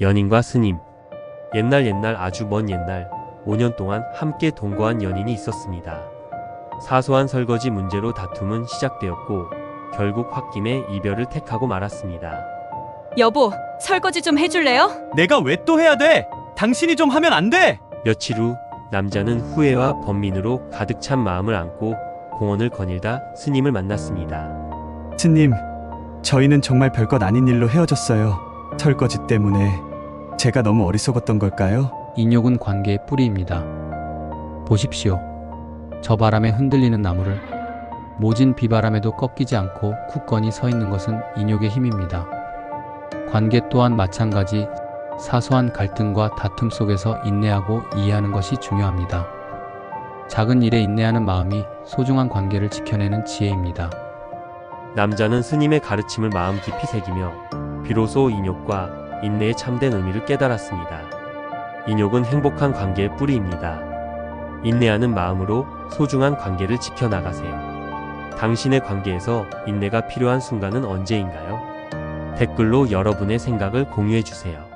연인과 스님. 옛날 옛날 아주 먼 옛날 5년 동안 함께 동거한 연인이 있었습니다. 사소한 설거지 문제로 다툼은 시작되었고 결국 홧김에 이별을 택하고 말았습니다. 여보, 설거지 좀 해줄래요? 내가 왜 또 해야 돼? 당신이 좀 하면 안 돼! 며칠 후 남자는 후회와 번민으로 가득 찬 마음을 안고 공원을 거닐다 스님을 만났습니다. 스님, 저희는 정말 별것 아닌 일로 헤어졌어요. 설거지 때문에 제가 너무 어리석었던 걸까요? 인욕은 관계의 뿌리입니다. 보십시오. 저 바람에 흔들리는 나무를 모진 비바람에도 꺾이지 않고 굳건히 서 있는 것은 인욕의 힘입니다. 관계 또한 마찬가지 사소한 갈등과 다툼 속에서 인내하고 이해하는 것이 중요합니다. 작은 일에 인내하는 마음이 소중한 관계를 지켜내는 지혜입니다. 남자는 스님의 가르침을 마음 깊이 새기며 비로소 인욕과 인내의 참된 의미를 깨달았습니다. 인욕은 행복한 관계의 뿌리입니다. 인내하는 마음으로 소중한 관계를 지켜나가세요. 당신의 관계에서 인내가 필요한 순간은 언제인가요? 댓글로 여러분의 생각을 공유해 주세요.